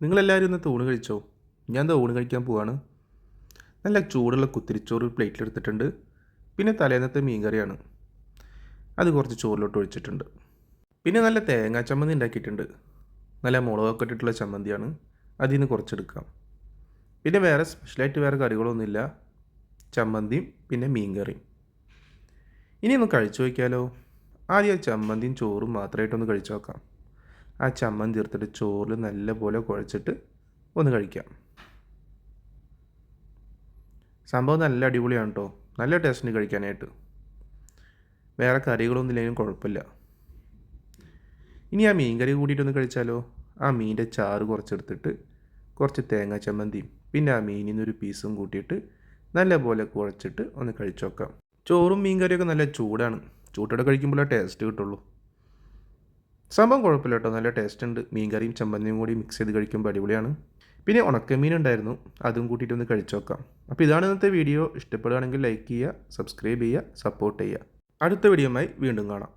നിങ്ങളെല്ലാവരും ഇന്നത്തെ ഊണ് കഴിച്ചോ? ഞാൻ എന്താ ഊണ് കഴിക്കാൻ പോവാണ്. നല്ല ചൂടുള്ള കുത്തിരിച്ചോറ് പ്ലേറ്റിലെടുത്തിട്ടുണ്ട് പിന്നെ തലേന്നത്തെ മീൻകറിയാണ്. അത് കുറച്ച് ചോറിലോട്ട് ഒഴിച്ചിട്ടുണ്ട്. പിന്നെ നല്ല തേങ്ങാ ചമ്മന്തി ഉണ്ടാക്കിയിട്ടുണ്ട്. നല്ല മുളകൊക്കെ ഇട്ടിട്ടുള്ള ചമ്മന്തിയാണ്. അതിൽ നിന്ന് കുറച്ചെടുക്കാം. പിന്നെ വേറെ സ്പെഷ്യലായിട്ട് വേറെ കറികളൊന്നുമില്ല. ചമ്മന്തിയും പിന്നെ മീൻകറിയും. ഇനി ഒന്ന് കഴിച്ചു നോക്കിയാലോ? ആദ്യം ചമ്മന്തിയും ചോറും മാത്രമായിട്ടൊന്ന് കഴിച്ചു നോക്കാം. ആ ചമ്മന്തി എടുത്തിട്ട് ചോറിൽ നല്ലപോലെ കുഴച്ചിട്ട് ഒന്ന് കഴിക്കാം. സംഭവം നല്ല അടിപൊളിയാണ് കേട്ടോ നല്ല ടേസ്റ്റിന് കഴിക്കാനായിട്ട്. വേറെ കറികളൊന്നും ഇല്ലെങ്കിലും കുഴപ്പമില്ല. ഇനി ആ മീൻ കറി കൂട്ടിയിട്ടൊന്ന് കഴിച്ചാലോ? ആ മീന്റെ ചാറ് കുറച്ചെടുത്തിട്ട് കുറച്ച് തേങ്ങ ചമ്മന്തിയും പിന്നെ ആ മീനിൽ നിന്നൊരു പീസും കൂട്ടിയിട്ട് നല്ലപോലെ കുഴച്ചിട്ട് ഒന്ന് കഴിച്ചു നോക്കാം ചോറും മീൻ കറിയൊക്കെ നല്ല ചൂടാണ്. ചൂട്ടോടെ കഴിക്കുമ്പോഴേ ടേസ്റ്റ് കിട്ടുള്ളൂ. സംഭവം കുഴപ്പമില്ല കേട്ടോ നല്ല ടേസ്റ്റ് ഉണ്ട്. മീൻ കറിയും ചമ്മന്തിയും കൂടി മിക്സ് ചെയ്ത് കഴിക്കുമ്പോൾ അടിപൊളിയാണ്. പിന്നെ ഉണക്കമീൻ ഉണ്ടായിരുന്നു. അതും കൂട്ടിയിട്ട് ഒന്ന് കഴിച്ചു നോക്കാം. അപ്പോൾ ഇതാണ് ഇന്നത്തെ വീഡിയോ ഇഷ്ടപ്പെടുകയാണെങ്കിൽ ലൈക്ക് ചെയ്യുക സബ്സ്ക്രൈബ് ചെയ്യുക സപ്പോർട്ട് ചെയ്യുക. അടുത്ത വീഡിയോയുമായി വീണ്ടും കാണാം.